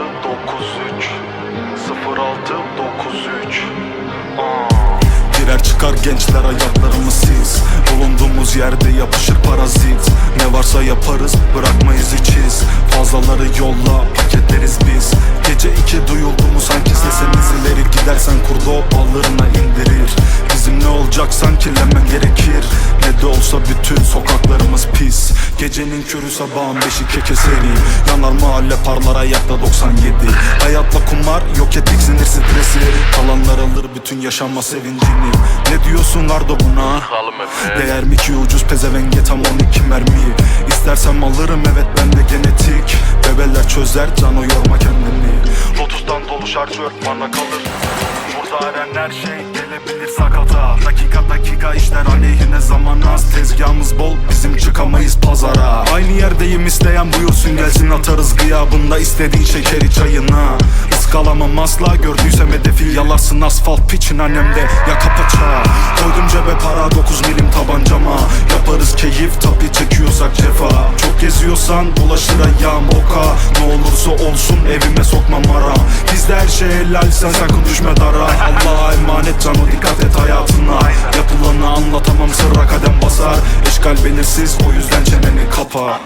0693 0693 Girer çıkar gençler hayatlarımız siz Bulunduğumuz yerde yapışır parazit. Ne varsa yaparız bırakmayız hiç iz Fazlaları yolla paketleriz biz. Gece iki duyulduğumuz sanki sesimiz ileri. Gidersen kurdu o ballarına indirir. Bizim ne olacak sanki lemen gerekir olsa bütün sokaklarımız pis. Gecenin körü sabahın beşi keke seri. Yanar mahalle parlar ayakta 97 Hayatla kumar yok ettik sinir stresi. Kalanlar alır bütün yaşanma sevincini. Ne diyorsun Ardo buna? Değer mi ki ucuz pezevenge tam 12 mermi? İstersem alırım evet bende genetik. Bebeler çözer cano yorma kendini. Lotus'tan dolu şarjör bana kalır. Burada her şey gelebilir sakata. Dakika dakika işler aleyhine zaman az. Tezgahımız bol bizim çıkamayız pazara. Aynı yerdeyim isteyen buyursun gelsin atarız gıyabında. İstediğin şekeri çayına. Iskalamam asla gördüysem hedefi. Yalarsın asfalt piçin annemde yaka paça Koydum cebe para 9 milim tabancama. Yaparız keyif tabi çekiyorsak cefa. Çok geziyorsan bulaşır ayağım oka olursa olsun evime sokmam ara Bizde her şey helal sen sakın düşme dara. Allah'a emanet cano dikkat et hayatına. Yapılanı anlatamam sırra kadem basar. Eşkal belirsiz o yüzden çeneni kapa